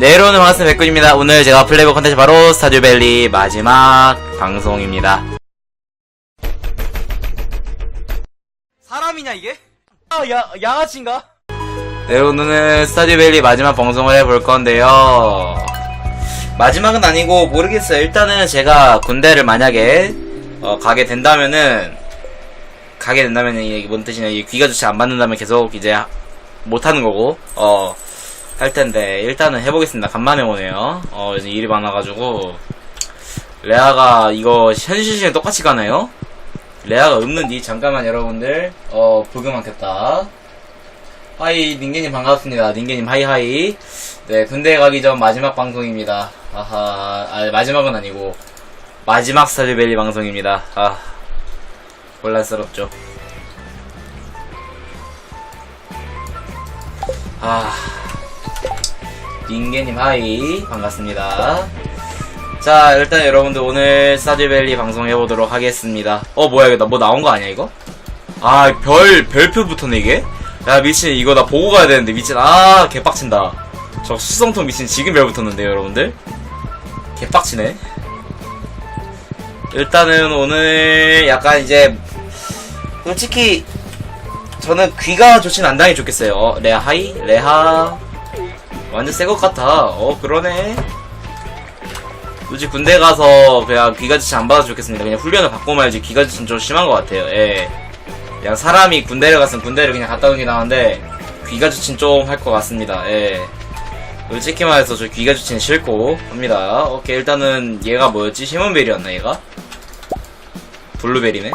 네, 여러분 반갑습니다. 백군입니다. 오늘 제가 플레이버 컨텐츠 바로 스타듀밸리 마지막 방송입니다. 사람이냐 이게? 아, 야, 양아치인가? 네, 오늘은 스타듀밸리 마지막 방송을 해볼 건데요. 마지막은 아니고 모르겠어요. 일단은 제가 군대를 만약에 어, 가게 된다면은 가게 된다면은 이게 뭔 뜻이냐? 이 귀가 좋지 안 받는다면 계속 이제 못 하는 거고 어. 할 텐데 일단은 해보겠습니다. 간만에 오네요. 어 이제 일이 많아가지고 레아가 이거 현실 시간 똑같이 가나요? 레아가 없는디 잠깐만 여러분들 어 켰다. 하이 닌게님 반갑습니다. 닌게님 하이하이. 네 군대 가기 전 마지막 방송입니다. 아하 아 마지막은 아니고 마지막 스타드밸리 방송입니다. 아 곤란스럽죠. 아 닌게님 하이 반갑습니다. 자 일단 여러분들 오늘 스타듀밸리 방송 해보도록 하겠습니다. 어 뭐야 이거 나뭐 나온 거 아니야 이거? 아 별 별표 붙었네 이게? 야 미친 이거 나 보고 가야 되는데 미친 아 개빡친다. 저 수성통 미친 지금 별 붙었는데요 여러분들? 개빡치네. 일단은 오늘 약간 이제 솔직히 저는 귀가 좋진 않다니 좋겠어요. 어, 레아 하이 레하 완전 새 것 같아. 어, 그러네. 굳이 군대 가서 그냥 귀가 지치 안 받아도 좋겠습니다. 그냥 훈련을 받고 말지 귀가 지치는 좀 심한 것 같아요. 예. 그냥 사람이 군대를 갔으면 군대를 그냥 갔다 오는 게 나은데 귀가 지친 좀할 것 같습니다. 예. 솔직히 말해서 저 귀가 지치는 싫고 합니다. 오케이, 일단은 얘가 뭐였지? 시몬베리였나, 얘가? 블루베리네?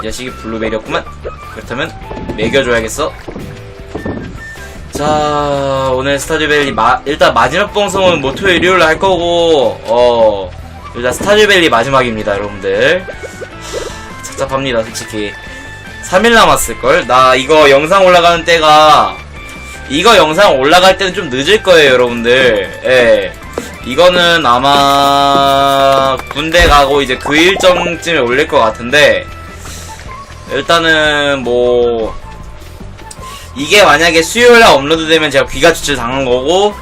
이 자식이 블루베리였구만. 그렇다면 먹여줘야겠어. 자 오늘 스타듀밸리 마, 일단 마지막 방송은 뭐 토요일 일요일에 할 거고 어 일단 스타듀밸리 마지막입니다 여러분들. 하, 착잡합니다 솔직히. 3일 남았을걸? 나 이거 영상 올라가는 때가 이거 영상 올라갈 때는 좀 늦을 거예요 여러분들. 예. 이거는 아마 군대 가고 이제 그 일정쯤에 올릴 것 같은데 일단은 뭐 이게 만약에 수요일날 업로드 되면 제가 귀가 주출 당한 거고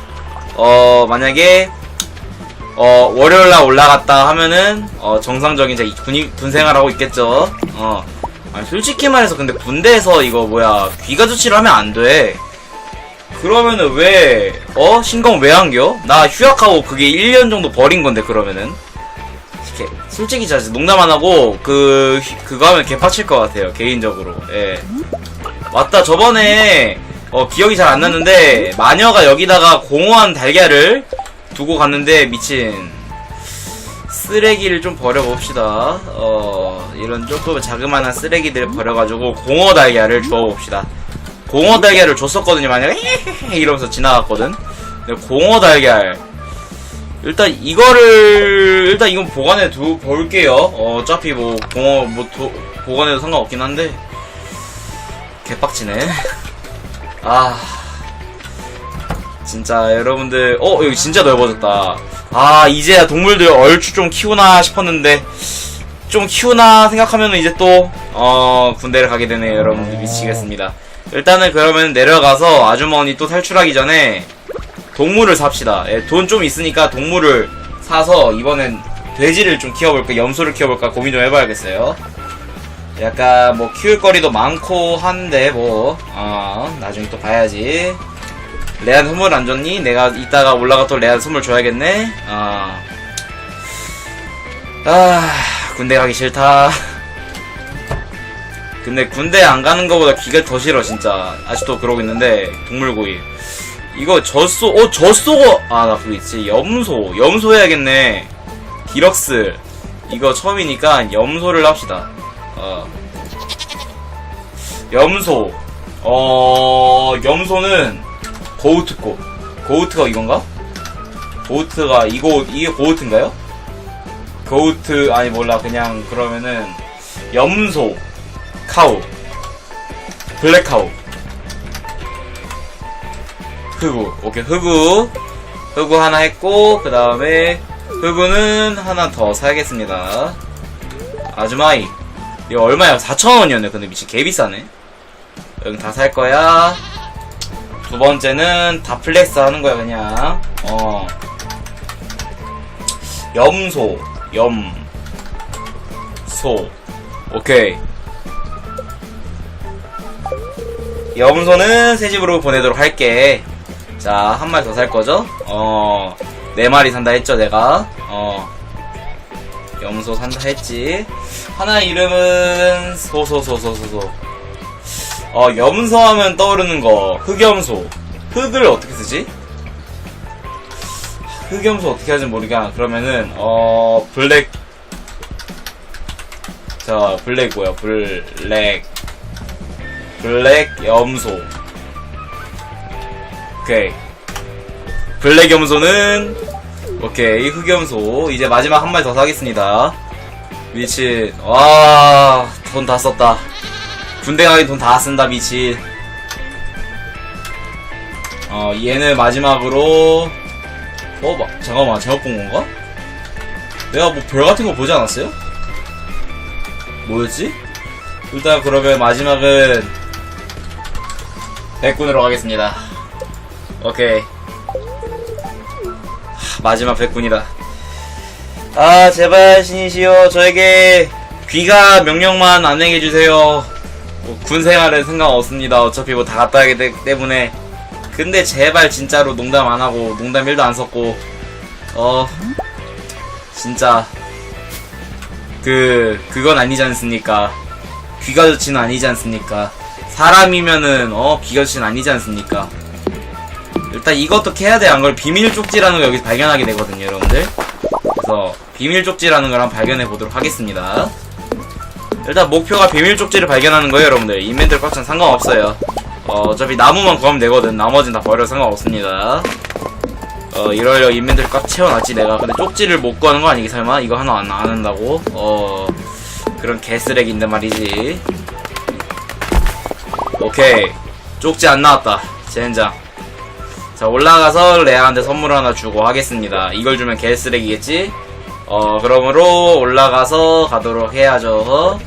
어 만약에 어 월요일날 올라갔다 하면은 어 정상적인 제 군, 군 생활하고 있겠죠. 어. 아니 솔직히 말해서 근데 군대에서 이거 뭐야 귀가 주치를 하면 안 돼. 그러면은 왜 어? 신검 왜 안겨? 나 휴학하고 그게 1년 정도 버린 건데 그러면은. 솔직히 진짜 농담 안 하고 그 휴- 그거 하면 개빡칠 것 같아요 개인적으로. 예 맞다 저번에 어 기억이 잘 안 났는데 마녀가 여기다가 공허한 달걀을 두고 갔는데 미친 쓰레기를 좀 버려봅시다. 어 이런 조금 자그마한 쓰레기들 버려가지고 공허 달걀을 주워봅시다. 공허 달걀을 줬었거든요 만약에 이러면서 지나갔거든. 공허 달걀. 일단 이거를 일단 이건 보관해 두 볼게요. 어, 어차피 뭐 공허 뭐 도- 보관해도 상관없긴 한데 개빡치네. 아. 진짜 여러분들 어 여기 진짜 넓어졌다. 아 이제야 동물들 얼추 좀 키우나 싶었는데 좀 키우나 생각하면은 이제 또 어 군대를 가게 되네요 여러분들 미치겠습니다. 일단은 그러면 내려가서 아주머니 또 탈출하기 전에 동물을 삽시다. 예, 돈 좀 있으니까 동물을 사서 이번엔 돼지를 좀 키워볼까 염소를 키워볼까 고민 좀 해봐야겠어요. 약간 뭐 키울 거리도 많고 한데 뭐 어, 나중에 또 봐야지. 레안 선물 안 줬니? 내가 이따가 올라가 또 레안 선물 줘야겠네. 어. 아 군대 가기 싫다. 근데 군대 안 가는 거보다 기가 더 싫어 진짜. 아직도 그러고 있는데 동물구이. 이거 젖소 어 젖소가 아나 그거 있지 염소 염소 해야겠네. 디럭스 이거 처음이니까 염소를 합시다. 어. 염소. 어, 염소는 고우트꽃. 고우트가 이건가? 고우트가 이거 이게 고우트인가요? 고우트 아니 몰라 그냥 그러면은 염소 카우 블랙 카우 흑우 오케이 흑우 흑우 하나 했고 그 다음에 흑우는 하나 더 사야겠습니다 아주마이 이거 얼마야? 4,000원이었네. 근데 미친 개 비싸네. 여기 다 살 거야. 두 번째는 다 플렉스 하는 거야, 그냥. 어. 염소. 염. 소. 오케이. 염소는 새 집으로 보내도록 할게. 자, 한 마리 더 살 거죠? 어, 네 마리 산다 했죠, 내가? 어. 염소 산다 했지. 하나 이름은 소소소소소소. 어, 염소 하면 떠오르는 거. 흑염소. 흑을 어떻게 쓰지? 흑염소 어떻게 하는지 모르겠나. 그러면은, 어, 블랙. 자, 블랙 뭐야? 블랙. 블랙 염소. 오케이. 블랙 염소는, 오케이. 흑염소. 이제 마지막 한 마리 더 사겠습니다. 미친. 와, 돈 다 썼다. 군대 가기 돈다 쓴다, 미친. 어, 얘는 마지막으로, 어, 마, 잠깐만, 잘못 본 건가? 내가 뭐 별 같은 거 보지 않았어요? 뭐였지? 일단 그러면 마지막은, 백군으로 가겠습니다. 오케이. 하, 마지막 백군이다. 아, 제발 신이시여, 저에게 귀가 명령만 안 행해주세요. 뭐, 군 생활은 상관없습니다. 어차피 뭐 다 갔다 하기 때- 때문에. 근데 제발 진짜로 농담 안 하고, 농담 1도 안 섞고, 어, 진짜, 그, 그건 아니지 않습니까? 귀가 좋지는 아니지 않습니까? 사람이면은, 어, 귀가 좋지는 아니지 않습니까? 일단 이것도 캐야 돼. 안 걸 비밀 쪽지라는 걸 여기서 발견하게 되거든요, 여러분들. 그래서, 비밀 쪽지라는 걸 한번 발견해 보도록 하겠습니다. 일단 목표가 비밀 쪽지를 발견하는 거예요, 여러분들. 인벤들 꽉찬 상관없어요. 어, 어차피 나무만 구하면 되거든. 나머진 다 버려 상관없습니다. 어, 이러려 인벤들 꽉 채워놨지, 내가. 근데 쪽지를 못 구하는 거 아니기, 설마? 이거 하나 안, 안 한다고? 어, 그런 개쓰레기인데 말이지. 오케이. 쪽지 안 나왔다. 젠장. 자, 올라가서 레아한테 선물 하나 주고 하겠습니다. 이걸 주면 개 쓰레기겠지? 어, 그러므로 올라가서 가도록 해야죠.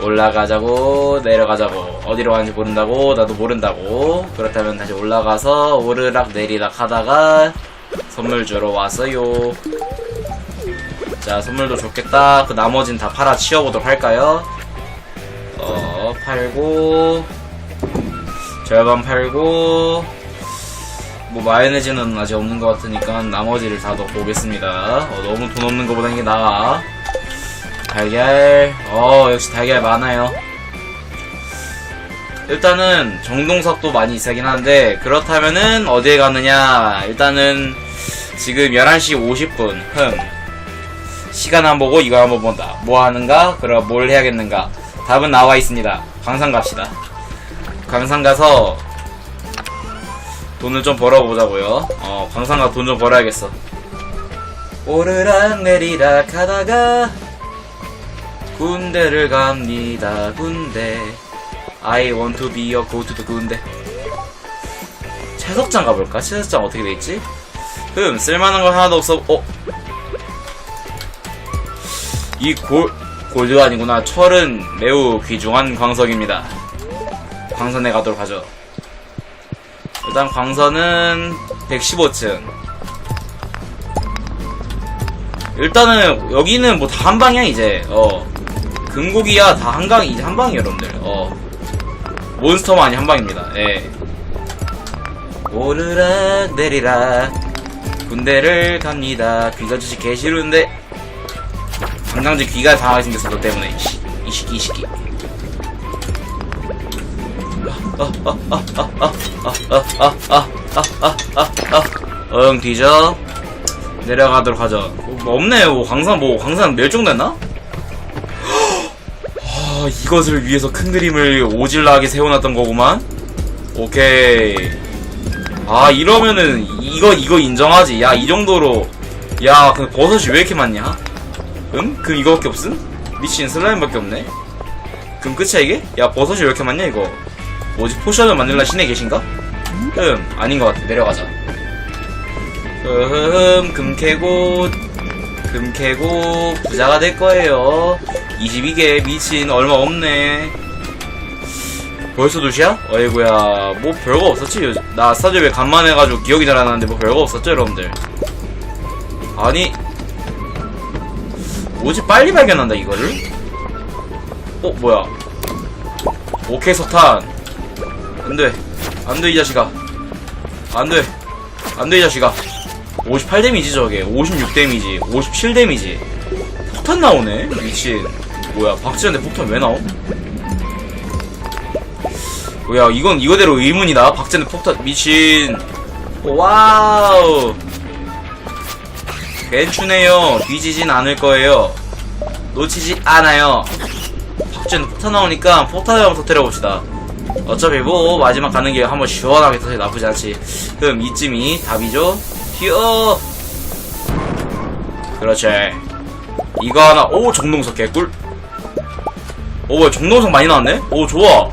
올라가자고, 내려가자고. 어디로 가는지 모른다고, 나도 모른다고. 그렇다면 다시 올라가서 오르락 내리락 하다가 선물 주러 왔어요. 자, 선물도 좋겠다. 그 나머진 다 팔아 치워보도록 할까요? 어, 팔고, 절반 팔고, 뭐 마요네즈는 아직 없는 것 같으니까 나머지를 다 넣고 오겠습니다. 어, 너무 돈 없는 것보다 이게 나아. 달걀, 어 역시 달걀 많아요. 일단은 정동석도 많이 있긴 한데 그렇다면은 어디에 가느냐? 일단은 지금 11시 50분. 흠. 시간 안 보고 이거 한번 본다. 뭐 하는가? 그럼 뭘 해야겠는가? 답은 나와 있습니다. 광산 갑시다. 광산 가서 돈을 좀 벌어보자고요. 어, 광산가 돈 좀 벌어야겠어. 오르락 내리락 하다가 군대를 갑니다. 군대. I want to be a go to the 군대. 채석장 가볼까? 채석장 어떻게 돼있지? 흠, 쓸만한 거 하나도 없어. 어? 이 골, 골드가 아니구나. 철은 매우 귀중한 광석입니다. 광산에 가도록 하죠. 일단 광선은 115층. 일단은 여기는 뭐 다 한방이야 이제. 어. 금고기야 다 한강 이제 한방이야 여러분들. 어. 몬스터만 아니 한방입니다. 예. 오르락 내리락 군대를 갑니다. 귀가 주시 개 싫은데 당장지 귀가 당하게 생겼어 너 때문에. 이 시기 이시 기. 응 뒤져 내려가도록 하죠 뭐 없네 뭐 광산 뭐 광산 멸종됐나? 아 이것을 위해서 큰 그림을 오질나게 세워놨던 거구만 오케이 아 이러면은 이거 이거 인정하지 야 이 정도로 야 근데 버섯이 왜 이렇게 많냐? 응? 그럼 이거밖에 없음? 미친 슬라임밖에 없네 그럼 끝이야 이게? 야 버섯이 왜 이렇게 많냐 이거 뭐지 포션을 만들라 신에 계신가? 흠 아닌 것 같아 내려가자 흠, 금 캐고, 금 캐고, 부자가 될 거예요. 22개, 미친, 얼마 없네. 벌써 2시야? 어이구야 뭐 별거 없었지 나 스타디오 왜 간만에 해가지고 기억이 잘 안 나는데 뭐 별거 없었죠 여러분들 아니 뭐지 빨리 발견한다 이거를? 어 뭐야 오케이 석탄 안돼. 안돼 이 자식아. 안돼. 안돼 이 자식아. 58 데미지 저게. 56 데미지. 57 데미지. 폭탄 나오네? 미친. 뭐야 박지현데 폭탄 왜 나옴? 뭐야 이건 이거대로 의문이다. 박지현데 폭탄. 미친. 와우. 괜찮네요. 뒤지진 않을 거예요. 놓치지 않아요. 박지현데 폭탄 나오니까 폭탄을 한번 터뜨려봅시다 어차피 뭐 마지막 가는 길 한번 시원하게 터져 나쁘지 않지. 그럼 이쯤이 답이죠? 튀어! 그렇지. 이거 하나. 오 정동석 개꿀. 오 정동석 많이 나왔네? 오 좋아.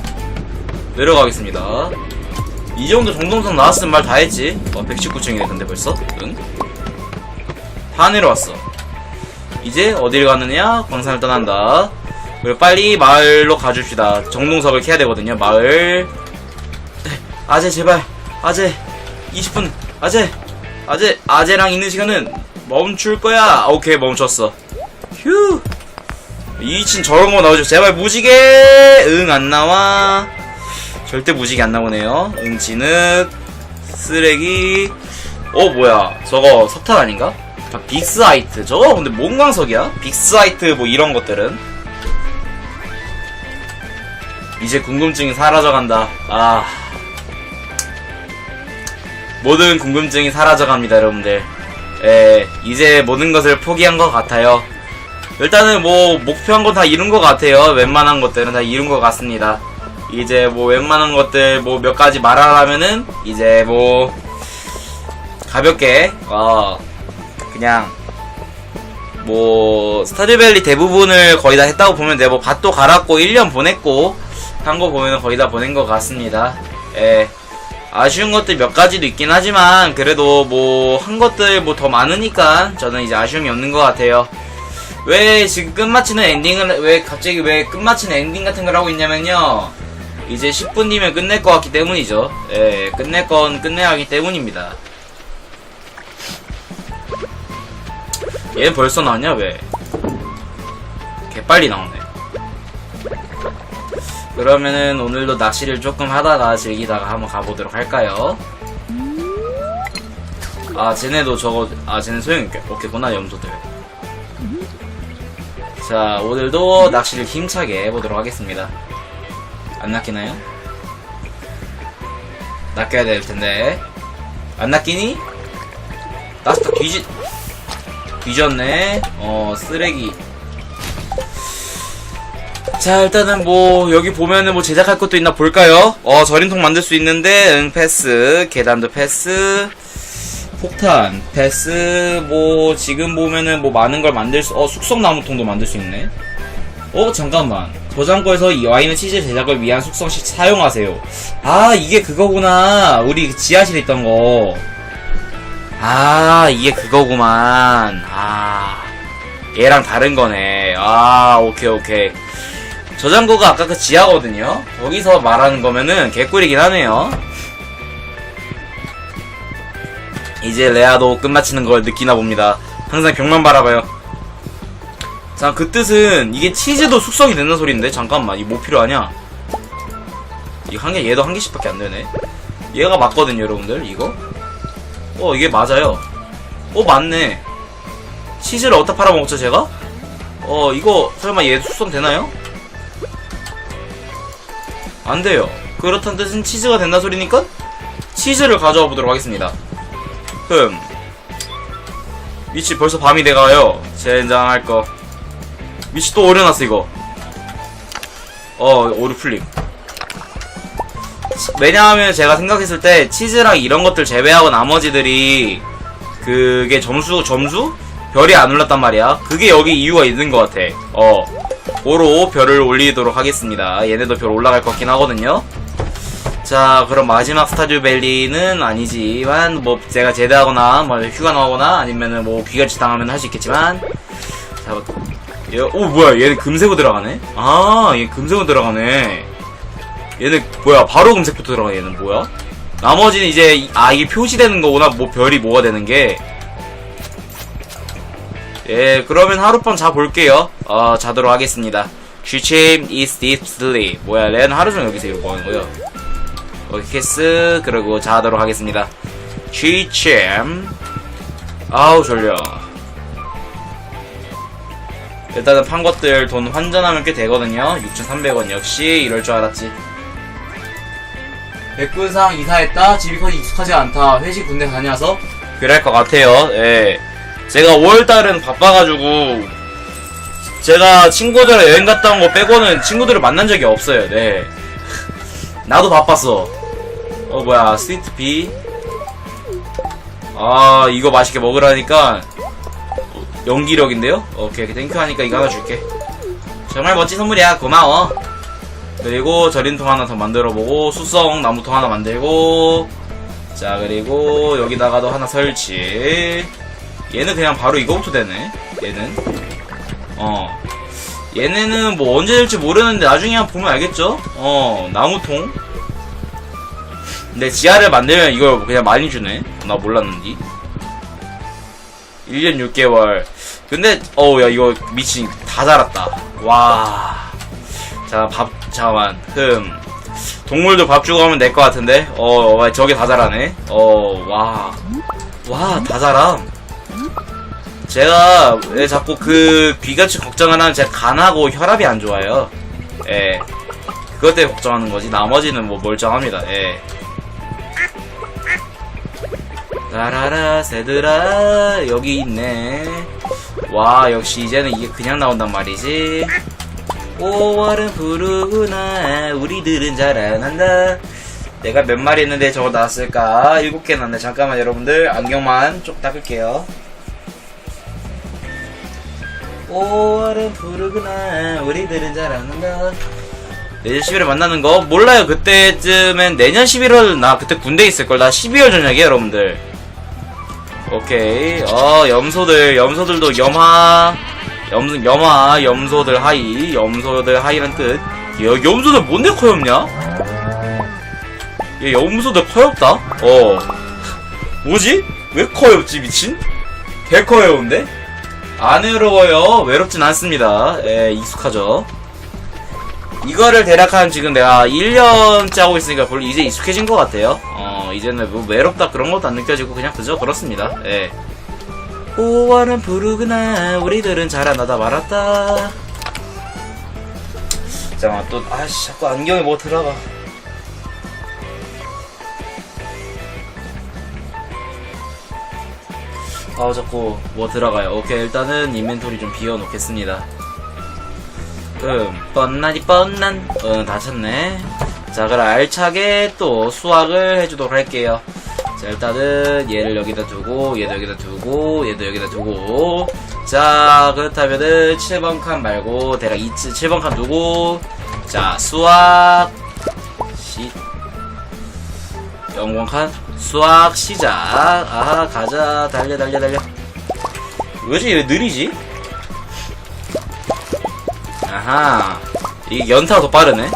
내려가겠습니다. 이 정도 정동석 나왔으면 말 다 했지. 어 119층이네 근데 벌써? 응 다 내려왔어. 이제 어딜 가느냐? 광산을 떠난다 그리고 빨리 마을로 가줍시다. 정동석을 캐야 되거든요 마을. 네, 아재 제발. 아재 20분. 아재 아재 아재랑 있는 시간은 멈출 거야. 오케이 멈췄어. 휴. 이친 저런 거 나오죠. 제발 무지개. 응 안 나와. 절대 무지개 안 나오네요. 응 진흙. 쓰레기. 어 뭐야. 저거 석탄 아닌가? 아, 빅스하이트 저거 근데 뭔 광석이야? 빅스하이트 뭐 이런 것들은 이제 궁금증이 사라져간다. 아. 모든 궁금증이 사라져갑니다 여러분들. 예 이제 모든 것을 포기한 것 같아요. 일단은 뭐 목표한 건 다 이룬 것 같아요. 웬만한 것들은 다 이룬 것 같습니다. 이제 뭐 웬만한 것들 뭐 몇 가지 말하라면은 이제 뭐 가볍게 어 그냥 뭐 스타듀밸리 대부분을 거의 다 했다고 보면 돼뭐 밭도 갈았고 1년 보냈고 한 거 보면 거의 다 보낸 것 같습니다. 예. 아쉬운 것들 몇 가지도 있긴 하지만 그래도 뭐 한 것들 뭐 더 많으니까 저는 이제 아쉬움이 없는 것 같아요. 왜 지금 끝마치는 엔딩을 왜 갑자기 왜 끝마치는 엔딩 같은 걸 하고 있냐면요. 이제 10분 뒤면 끝낼 것 같기 때문이죠. 예 끝낼 건 끝내야 하기 때문입니다. 얘 벌써 나왔냐 왜? 개빨리 나오네 그러면은 오늘도 낚시를 조금 하다가 즐기다가 한번 가보도록 할까요? 아 쟤네도 저거 아 쟤네 소용있게 오케이구나 염소들 자 오늘도 낚시를 힘차게 해보도록 하겠습니다 안 낚이나요? 낚여야 될 텐데 안 낚이니? 나스타 뒤지 뒤졌네 어 쓰레기 자 일단은 뭐 여기 보면은 뭐 제작할 것도 있나 볼까요? 어 절임통 만들 수 있는데 응 패스 계단도 패스 폭탄 패스 뭐 지금 보면은 뭐 많은 걸 만들 수어 숙성 나무통도 만들 수 있네. 어 잠깐만. 저장고에서 이 와인의 치즈 제작을 위한 숙성식 사용하세요. 아 이게 그거구나. 우리 그 지하실에 있던 거 아 이게 그거구만. 아 얘랑 다른 거네. 아 오케이 오케이 저장고가 아까 그 지하거든요. 거기서 말하는 거면은 개꿀이긴 하네요. 이제 레아도 끝마치는 걸 느끼나 봅니다. 항상 벽만 바라봐요. 자 그 뜻은 이게 치즈도 숙성이 된다는 소리인데 잠깐만 이뭐 필요하냐? 이거 한 개 얘도 한 개씩밖에 안 되네. 얘가 맞거든요 여러분들 이거? 어 이게 맞아요. 어 맞네. 치즈를 어디다 팔아먹죠 제가? 어 이거 설마 얘 숙성 되나요? 안 돼요. 그렇다는 뜻은 치즈가 된다 소리니까 치즈를 가져와 보도록 하겠습니다. 흠. 미치 벌써 밤이 돼가요. 젠장할 거. 미치 또 오려놨어 이거. 어 오류 풀림. 왜냐하면 제가 생각했을 때 치즈랑 이런 것들 제외하고 나머지들이 그게 점수 점수 별이 안 올랐단 말이야. 그게 여기 이유가 있는 것 같아. 어. 고로 별을 올리도록 하겠습니다. 얘네도 별 올라갈 것 같긴 하거든요. 자, 그럼 마지막 스타듀 밸리는 아니지만, 뭐, 제가 제대하거나, 뭐, 휴가 나오거나, 아니면은 뭐, 귀가치 당하면 할 수 있겠지만, 자, 얘, 오, 뭐야, 얘는 금세고 들어가네? 아, 얘 금세고 들어가네. 얘는 뭐야 바로 금색부터 들어가 얘는 뭐야 나머지는 이제 이- 아 이게 표시되는 거구나 뭐 별이 뭐가 되는 게 예, 그러면 하룻밤 자볼게요. 어, 자도록 하겠습니다. She is deep sleep. 뭐야, 렌 하루 종일 여기서 뭐 하는 거야? 오케이, 스, 그러고 자도록 하겠습니다. She 아우, 졸려. 일단은 판 것들 돈 환전하면 꽤 되거든요. 6,300원. 역시 이럴 줄 알았지. 백군상 이사했다. 집이 커지 익숙하지 않다. 회식 군대 다녀서 그럴 것 같아요. 예. 제가 5월달은 바빠가지고 제가 친구들이랑 여행 갔다 온 거 빼고는 친구들을 만난 적이 없어요. 네. 나도 바빴어. 어 뭐야 스위트 비. 아 이거 맛있게 먹으라니까 어, 연기력인데요? 오케이 땡큐 하니까 이거 하나 줄게. 정말 멋진 선물이야 고마워. 그리고 절인통 하나 더 만들어보고 수성 나무통 하나 만들고 자 그리고 여기다가도 하나 설치. 얘는 그냥 바로 이거부터 되네. 얘는. 어. 얘네는 뭐 언제 될지 모르는데 나중에 한번 보면 알겠죠? 어, 나무통. 근데 지하를 만들면 이걸 그냥 많이 주네. 나 몰랐는데. 1년 6개월. 근데, 어우, 야, 이거 미친, 다 자랐다. 와. 자, 밥, 잠깐만. 흠. 동물도 밥 주고 하면 될 것 같은데? 어, 와, 저게 다 자라네. 어, 와. 와, 다 자라. 제가 왜 자꾸 그 걱정을 하면 제가 간하고 혈압이 안 좋아요. 예. 그것 때문에 걱정하는 거지. 나머지는 뭐 멀쩡합니다. 예. 라라라 새들아 여기 있네. 와 역시 이제는 이게 그냥 나온단 말이지. 5월은 부르구나 우리들은 자라난다. 내가 몇 마리 했는데 저거 나왔을까? 일곱 개 났네. 잠깐만 여러분들 안경만 쪽 닦을게요. 5월은 부르구나. 우리들은 잘안는다 내년 11월 만나는 거? 몰라요. 그때쯤엔 내년 11월 나 그때 군대 있을걸. 나 12월 저녁이야 여러분들. 오케이. 어 염소들. 염소들도 염하. 염, 염하 염소들 하이. 염소들 하이란 뜻. 야, 염소들 뭔데 커엽냐? 얘 염소들 커엽다? 어. 뭐지? 왜 커엽지 미친? 개 커여운데? 안 외로워요. 외롭진 않습니다. 예, 익숙하죠. 이거를 대략 한 지금 내가 1년째 하고 있으니까 별로 이제 익숙해진 것 같아요. 어, 이제는 뭐 외롭다 그런 것도 안 느껴지고 그냥 그저 그렇습니다. 예. 5월은 부르구나. 우리들은 자라나다 말았다. 잠깐만, 또, 아씨, 자꾸 안경에 뭐 들어가. 아 자꾸 뭐 들어가요? 오케이 일단은 인벤토리 좀 비워놓겠습니다. 음 뻔나니 뻔난. 응다 찼네. 자 그럼 알차게 또 수확을 해주도록 할게요. 자 일단은 얘를 여기다 두고 얘도 여기다 두고 얘도 여기다 두고. 자 그렇다면은 7번 칸 말고 대략 2, 7번 칸 두고. 자 수확. 시 영광 칸 수학 시작. 아, 가자. 달려, 달려, 달려. 왜지? 왜 느리지? 아하. 이게 연타가 더 빠르네.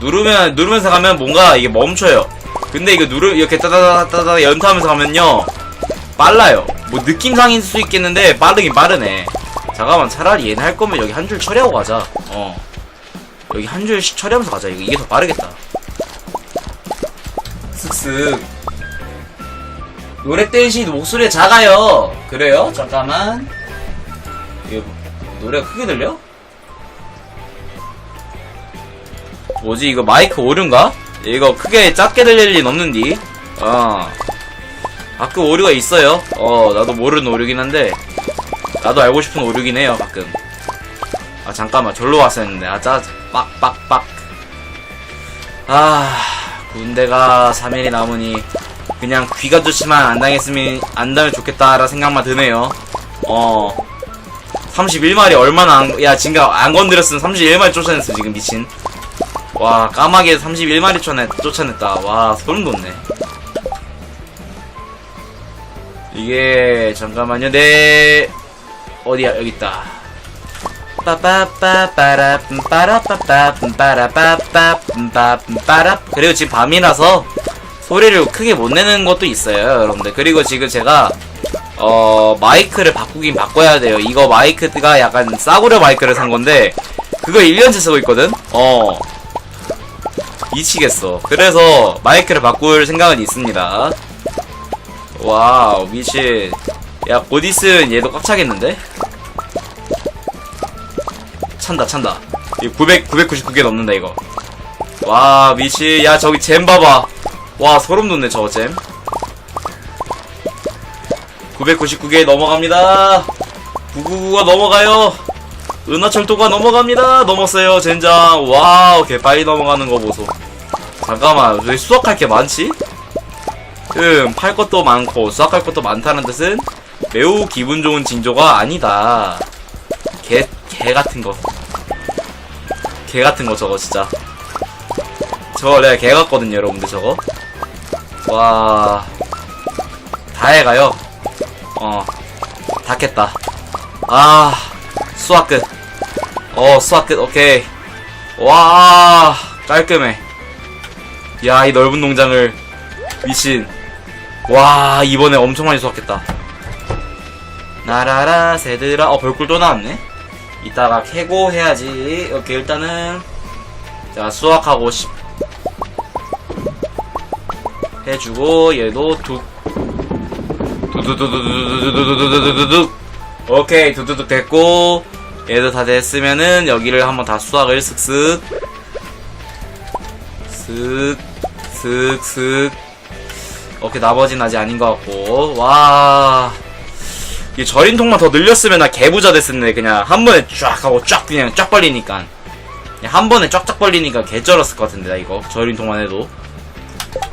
누르면, 누르면서 가면 뭔가 이게 멈춰요. 근데 이거 누르, 이렇게 따다다다다 연타하면서 가면요. 빨라요. 뭐 느낌상일 수 있겠는데 빠르긴 빠르네. 잠깐만, 차라리 얘는 할 거면 여기 한 줄 처리하고 가자. 어. 여기 한 줄씩 처리하면서 가자. 이게 더 빠르겠다. 슥슥. 노래 대신 목소리가 작아요. 그래요? 잠깐만. 이거 노래가 크게 들려? 뭐지 이거 마이크 오류인가? 이거 크게 작게 들릴 리는 없는디. 어. 가끔 오류가 있어요. 어, 나도 모르는 오류긴 한데. 나도 알고 싶은 오류긴 해요, 가끔. 아, 잠깐만. 절로 왔어야 했는데. 아, 짜, 빡, 빡, 빡. 아, 군대가 3일이 남으니. 그냥 귀가 좋지만 안 당했으면 안 당면 좋겠다라 생각만 드네요. 어. 31마리 얼마나 안, 야, 지금 안 건드렸으면 31마리 쫓아냈어, 지금 미친. 와, 까마귀에 31마리 쫓아냈, 쫓아냈다. 와, 소름 돋네. 이게, 잠깐만요, 네. 어디야, 여기 있다. 빠빠빠빠라 빠라빠빠 빠라빠빠 빠빠라 그리고 지금 밤이라서 소리를 크게 못 내는 것도 있어요 여러분들 그리고 지금 제가 어 마이크를 바꾸긴 바꿔야 돼요 이거 마이크가 약간 싸구려 마이크를 산 건데 그거 1년째 쓰고 있거든 어 미치겠어 그래서 마이크를 바꿀 생각은 있습니다 와우 미친 야 곧 있으면 얘도 꽉 차겠는데? 찬다 찬다. 이 900, 999개 넘는다 이거. 와 미친 야 저기 잼 봐봐. 와 소름 돋네 저거 잼. 999개 넘어갑니다. 999가 넘어가요. 은하철도가 넘어갑니다. 넘었어요 젠장. 와우 개 빨리 넘어가는 거 보소. 잠깐만 왜 수학할 게 많지? 음, 팔 것도 많고 수학할 것도 많다는 뜻은 매우 기분 좋은 징조가 아니다. 개, 개 같은 거. 개 같은 거 저거 진짜. 저거 내가 개 같거든요, 여러분들 저거. 와. 다 해가요. 어. 다 깼다. 아. 수학 끝. 어, 수학 끝, 오케이. 와. 깔끔해. 야, 이 넓은 농장을. 미친. 와 이번에 엄청 많이 수확했다 나라라 새들아 어 벌꿀 또 나왔네 이따가 캐고 해야지. 오케이 일단은 자 수확하고 십 해주고 얘도 두 두두두두두두두두두두두두. 오케이 두두둑 됐고 얘도 다 됐으면은 여기를 한번 다 수확을 슥슥. 슥슥슥. 오케이 나머지는 아직 아닌 것 같고. 와. 이 절인 통만 더 늘렸으면 나 개부자 됐었네. 그냥 한 번에 쫙 하고 쫙 그냥 쫙 벌리니까. 한 번에 쫙쫙 벌리니까 개쩔었을 것 같은데 나 이거. 절인 통만 해도.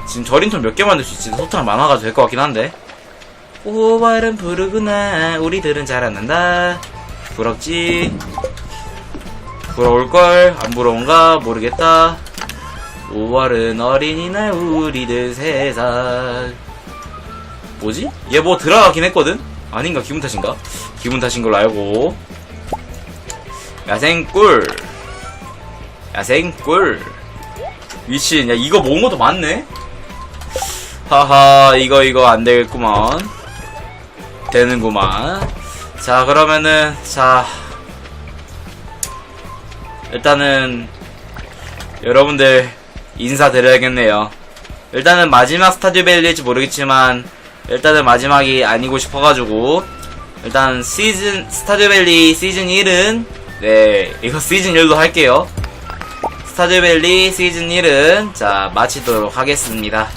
지금 절인 통 몇 개 만들 수 있지? 소탕 많아가지고 될 것 같긴 한데. 5월은 부르구나. 우리들은 잘안는다. 부럽지? 부러울걸? 안 부러운가? 모르겠다. 5월은 어린이날 우리들 세상 뭐지? 얘 뭐 들어가긴 했거든? 아닌가? 기분 탓인가? 기분 탓인 걸로 알고. 야생꿀. 야생꿀. 미친. 야 이거 모은 것도 많네? 하하 이거 이거 안 되겠구만 되는구만. 자 그러면은 자. 일단은 여러분들 인사드려야겠네요. 일단은 마지막 스타듀 밸리일지 모르겠지만 일단은 마지막이 아니고 싶어가지고 일단 시즌 스타듀밸리 시즌 1은 네 이거 시즌 1로 할게요. 스타듀밸리 시즌 1은 자 마치도록 하겠습니다.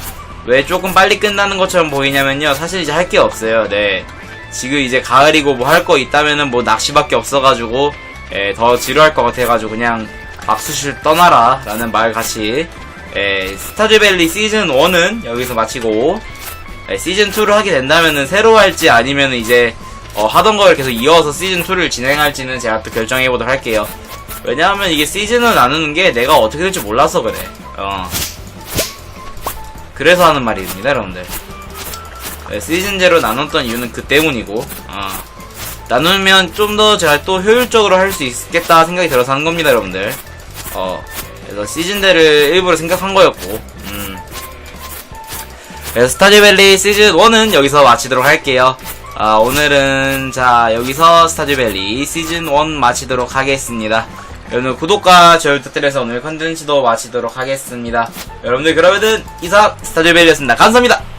왜 조금 빨리 끝나는 것처럼 보이냐면요 사실 이제 할 게 없어요. 네 지금 이제 가을이고 뭐 할 거 있다면은 뭐 낚시밖에 없어가지고 예, 더 지루할 것 같아가지고 그냥 박수실 떠나라 라는 말 같이 예, 스타듀밸리 시즌 1은 여기서 마치고 예, 시즌 2를 하게 된다면은 새로 할지 아니면 이제 어, 하던 걸 계속 이어서 시즌 2를 진행할지는 제가 또 결정해 보도록 할게요. 왜냐하면 이게 시즌을 나누는 게 내가 어떻게 될지 몰라서 그래. 어. 그래서 하는 말입니다, 여러분들. 예, 시즌 제로 나눴던 이유는 그 때문이고, 어. 나누면 좀 더 제가 또 효율적으로 할 수 있겠다 생각이 들어서 하는 겁니다, 여러분들. 어. 그래서 시즌 대를 일부러 생각한 거였고, 스타듀밸리 시즌 1은 여기서 마치도록 할게요. 아, 오늘은, 자, 여기서 스타듀밸리 시즌 1 마치도록 하겠습니다. 여러분 구독과 좋아요 부탁드려서 오늘 컨텐츠도 마치도록 하겠습니다. 여러분들 그러면은 이상 스타듀밸리였습니다. 감사합니다.